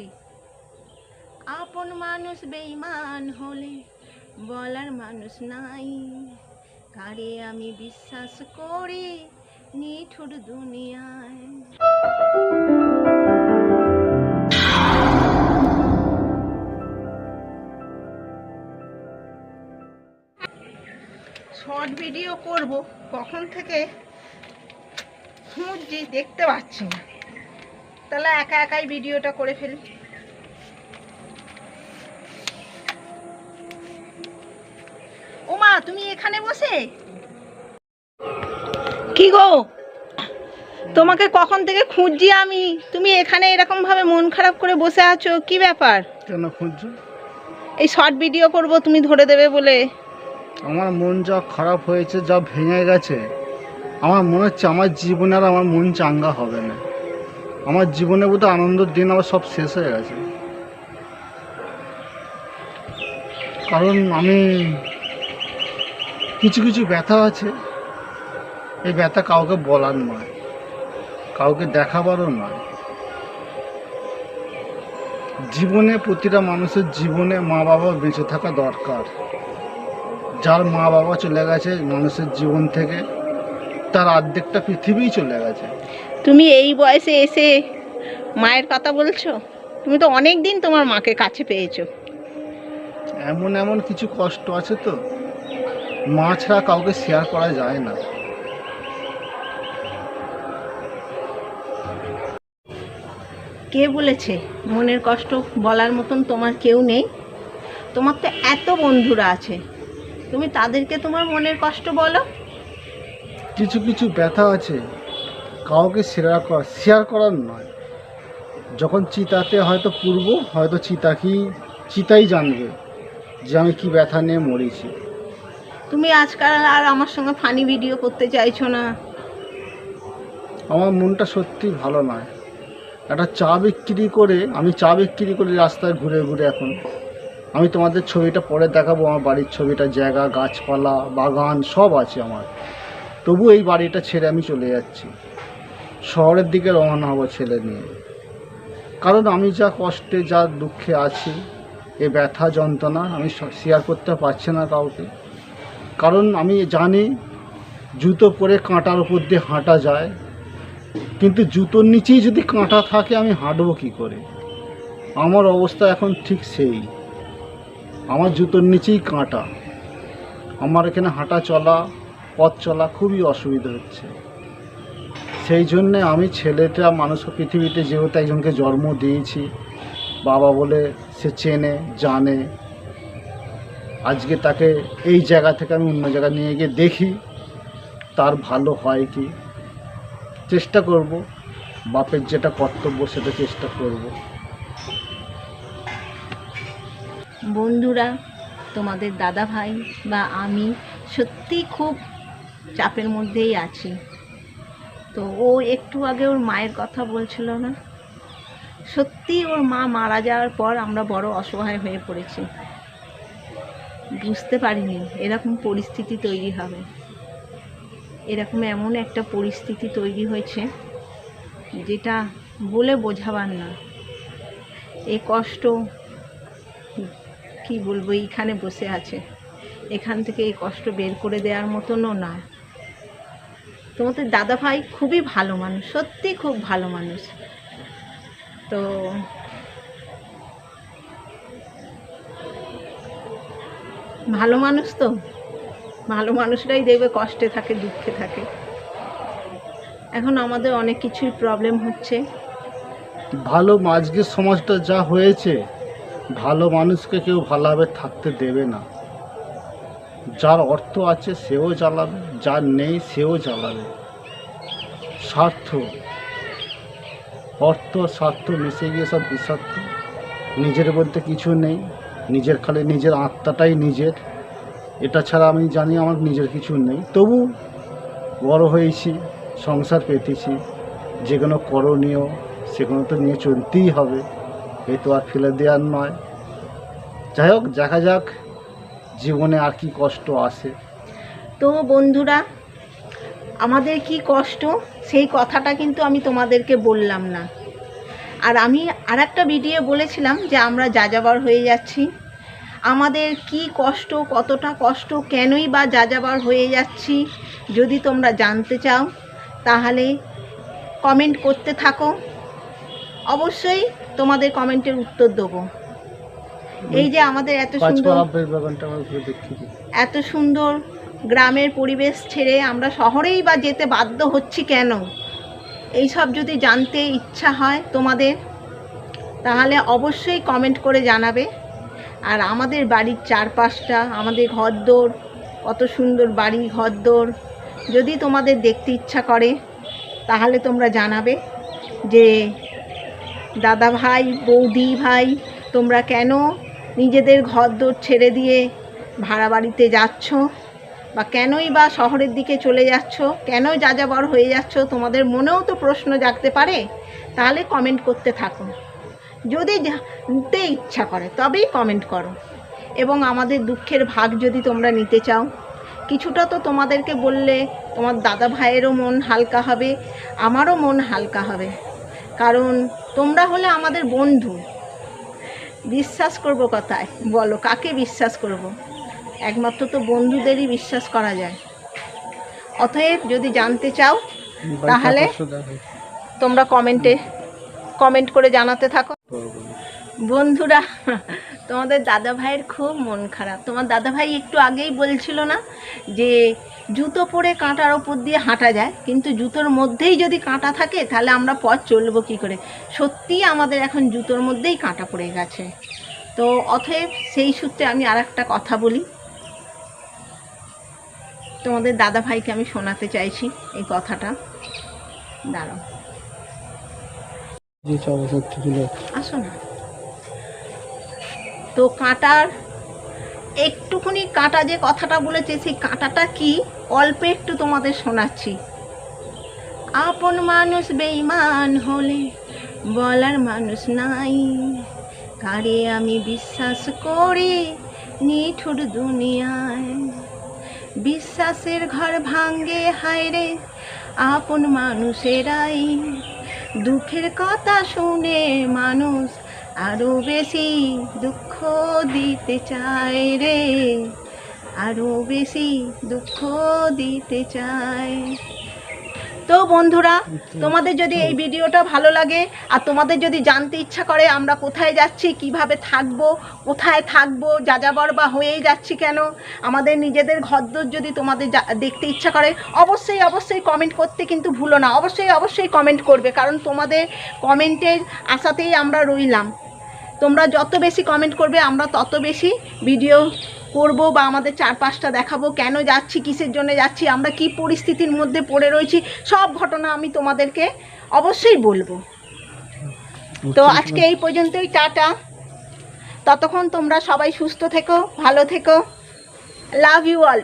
বলছি। আপন মানুষ বেইমান হলে বলার মানুষ নাই। কারে আমি বিশ্বাস করি নিঠুর দুনিয়ায়? শর্ট ভিডিও করব, কখন থেকে খুঁজছি দেখতে পাচ্ছি না। তাহলে একা একাই ভিডিওটা করে ফেলি। ওমা তুমি এখানে বসে? কি গো? তোমাকে কখন থেকে খুঁজছি আমি? তুমি এখানে এরকম ভাবে মন খারাপ করে বসে আছো কি ব্যাপার? কেন খুঁজছো? এই শর্ট ভিডিও করব তুমি ধরে দেবে বলে। আমার মন যা খারাপ হয়েছে যা ভেঙে গেছে আমার মনে হচ্ছে আমার জীবনে আর আমার মন চাঙ্গা হবে না। আমার জীবনে বোধহয় আনন্দের দিন আমার সব শেষ হয়ে গেছে। কারণ আমি কিছু কিছু ব্যথা আছে। এই ব্যথা কাউকে বলার নয়, কাউকে দেখাবারও নয়। জীবনে প্রতিটা মানুষের জীবনে মা বাবা বেঁচে থাকা দরকার। যার মা বাবা চলে গেছে মানুষের জীবন থেকে, তার অর্ধেকটা পৃথিবীই চলে গেছে। তুমি এই বয়সে এসে মায়ের কথা বলছো? তুমি তো অনেক দিন তোমার মাকে কাছে পেয়েছ। এমন এমন কিছু কষ্ট আছে তো মা ছাড়া কাউকে শেয়ার করা যায় না। কে বলেছে? মনের কষ্ট বলার মতন তোমার কেউ নেই? তোমার তো এত বন্ধুরা আছে। তুমি তাদেরকে তোমার মনের কষ্ট বলো। কিছু কিছু ব্যথা আছে। কাউকে শেয়ার করা শেয়ার করার নয়। যখন চিতাতে হয়তো পূর্ব হয়তো চিতা কি চিতাই জানবে যে আমি কি ব্যথা নিয়ে মরেছি। তুমি আজকাল আর আমার সঙ্গে ফানি ভিডিও করতে চাইছো না। আমার মনটা সত্যি ভালো নয়। একটা চা বিক্রি করে আমি চা বিক্রি করে রাস্তায় ঘুরে ঘুরে এখন। আমি তোমাদের ছবিটা পরে দেখাবো আমার বাড়ির ছবিটা জায়গা গাছপালা বাগান সব আছে আমার। তবু এই বাড়িটা ছেড়ে আমি চলে যাচ্ছি। শহরের দিকে রওনা হব ছেলে নিয়ে। কারণ আমি যা কষ্টে, যা দুঃখে আছি, এ ব্যথা, যন্ত্রণা আমি শেয়ার করতে পারছি না কাউকে। কারণ আমি জানি জুতো পরে কাঁটার উপর দিয়ে হাঁটা যায়, কিন্তু জুতোর নিচেই যদি কাঁটা থাকে, আমি হাঁটবো কী করে? আমার অবস্থা এখন ঠিক সেই। আমার জুতোর নিচেই কাঁটা। আমার এখানে হাঁটা চলা, পথ চলা খুবই অসুবিধা হচ্ছে। সেই জন্যে আমি ছেলেটা মানুষ পৃথিবীতে যেহেতু একজনকে জন্ম দিয়েছি, বাবা বলে সে চেনে, জানে। আজকে তাকে এই জায়গা থেকে আমি অন্য জায়গায় নিয়ে গিয়ে দেখি, তার ভালো হয় কি? চেষ্টা করব, বাপের যেটা কর্তব্য সেটা চেষ্টা করব। বন্ধুরা, তোমাদের দাদা ভাই বা আমি সত্যি খুব চাপের মধ্যেই আছি। তো ও একটু আগে ওর মায়ের কথা বলছিল না? সত্যি ওর মা মারা যাওয়ার পর আমরা বড় অসহায় হয়ে পড়েছি। বুঝতে পারিনি, এরকম পরিস্থিতি তৈরি হবে। এরকম এমন একটা পরিস্থিতি তৈরি হয়েছে, যেটা বলে বোঝাবার না। এ কষ্ট কি বলব, এইখানে বসে আছে। এখান থেকে এই কষ্ট বের করে দেওয়ার মতনও না তোমাদের দাদা ভাই খুবই ভালো মানুষ, সত্যি খুব ভালো মানুষ। তো ভালো মানুষ তো, ভালো মানুষরাই দেখবে কষ্টে থাকে, দুঃখে থাকে। এখন আমাদের অনেক কিছুই প্রবলেম হচ্ছে। ভালো আজকের সমাজটা যা হয়েছে, ভালো মানুষকে কেউ ভালোভাবে থাকতে দেবে না। যার অর্থ আছে সেও জ্বালাবে, যার নেই সেও জ্বালাবে। স্বার্থ। অর্থ, স্বার্থ মিশে গিয়ে সব বিষাক্ত। নিজের বলতে কিছু নেই। নিজের খালি নিজের আত্মাটাই নিজের। এটা ছাড়া আমি জানি আমার নিজের কিছু নেই। তবু বড় হয়েছি, সংসার পেতেছি। যে কোনো করণীয় সেগুলো তো নিয়ে চলতেই হবে। এই তো আর ফেলে দেওয়ার নয়। যাই হোক, দেখা যাক জীবনে আর কি কষ্ট আসে তো বন্ধুরা, আমাদের কি কষ্ট? সেই কথাটা কিন্তু আমি তোমাদেরকে বললাম না। আর আমি আর একটা ভিডিও বলেছিলাম যে আমরা যাযাবর হয়ে যাচ্ছি। আমাদের কি কষ্ট, কতটা কষ্ট, কেনই বা যাযাবর হয়ে যাচ্ছি যদি তোমরা জানতে চাও, তাহলে কমেন্ট করতে থাকো। অবশ্যই তোমাদের কমেন্টের উত্তর দেবো। এই যে আমাদের এত সুন্দর এত সুন্দর গ্রামের পরিবেশ ছেড়ে আমরা শহরেই বা যেতে বাধ্য হচ্ছি কেন? এই সব যদি জানতে ইচ্ছা হয় তোমাদের তাহলে অবশ্যই কমেন্ট করে জানাবে। আর আমাদের বাড়ির চারপাশটা আমাদের ঘরদোর কত সুন্দর বাড়ি ঘরদোর যদি তোমাদের দেখতে ইচ্ছা করে তাহলে তোমরা জানাবে যে দাদা ভাই বৌদি ভাই তোমরা কেন নিজেদের ঘরদোর ছেড়ে দিয়ে ভাড়া বাড়িতে যাচ্ছ? বা কেনই বা শহরের দিকে চলে যাচ্ছ? কেন যাযাবর হয়ে যাচ্ছ? তোমাদের মনেও তো প্রশ্ন জাগতে পারে। তাহলে কমেন্ট করতে থাকো। যদি জানতে ইচ্ছা করে, তবেই কমেন্ট করো। এবং আমাদের দুঃখের ভাগ যদি তোমরা নিতে চাও, কিছুটা তো তোমাদেরকে বললে তোমার দাদা ভাইয়েরও মন হালকা হবে, আমারও মন হালকা হবে। কারণ তোমরা হলে আমাদের বন্ধু। বিশ্বাস করব কথায়। বলো কাকে বিশ্বাস করব? একমাত্র তো বন্ধুদেরই বিশ্বাস করা যায়। অতএব যদি জানতে চাও তাহলে? তোমরা কমেন্টে কমেন্ট করে জানাতে থাকো। বন্ধুরা তোমাদের দাদা ভাইয়ের খুব মন খারাপ। তোমার দাদা ভাই একটু আগেই বলছিল না যে জুতো পরে কাঁটার ওপর দিয়ে হাঁটা যায় কিন্তু জুতোর মধ্যেই যদি কাঁটা থাকে তাহলে আমরা পথ চলবো কী করে? সত্যিই আমাদের এখন জুতোর মধ্যেই কাঁটা পড়ে গেছে। তো অতএব সেই সূত্রে আমি আর একটা কথা বলি। তোমাদের দাদা ভাইকে আমি শোনাতে চাইছি এই কথাটা। দাঁড়াও। আসো না। তো কাঁটার একটুখানি কাঁটা যে কথাটা বলেছে, সেই কাঁটাটা কি? অল্প একটু তোমাদের শোনাচ্ছি। আপন মানুষ বেইমান হলে বলার মানুষ নাই। কারে আমি বিশ্বাস করি নিঠুর দুনিয়ায়? বিশ্বাসের ঘর ভাঙ্গে হায়রে আপন মানুষেরাই। দুঃখের কথা শুনে মানুষ আরও বেশি দুঃখ দিতে চায় রে। আরও বেশি দুঃখ দিতে চায়। তো বন্ধুরা, তোমাদের যদি এই ভিডিওটা ভালো লাগে, আর তোমাদের যদি জানতে ইচ্ছা করে আমরা কোথায় যাচ্ছি, কীভাবে থাকব, কোথায় থাকব, যাযাবর বা হয়েই যাচ্ছি কেন, আমাদের নিজেদের ঘরদোর যদি তোমাদের দেখতে ইচ্ছা করে, অবশ্যই অবশ্যই কমেন্ট করতে কিন্তু ভুলো না। অবশ্যই অবশ্যই কমেন্ট করবে, কারণ তোমাদের কমেন্টের আশাতেই আমরা রইলাম। তোমরা যত বেশি কমেন্ট করবে আমরা তত বেশি ভিডিও করব বা আমাদের চারপাশটা দেখাবো। কেন যাচ্ছি কিসের জন্য যাচ্ছি আমরা কি পরিস্থিতির মধ্যে পড়ে রয়েছি সব ঘটনা আমি তোমাদেরকে অবশ্যই বলব। তো আজকে এই পর্যন্তই টাটা। ততক্ষণ তোমরা সবাই সুস্থ থেকো ভালো থেকো। Love you all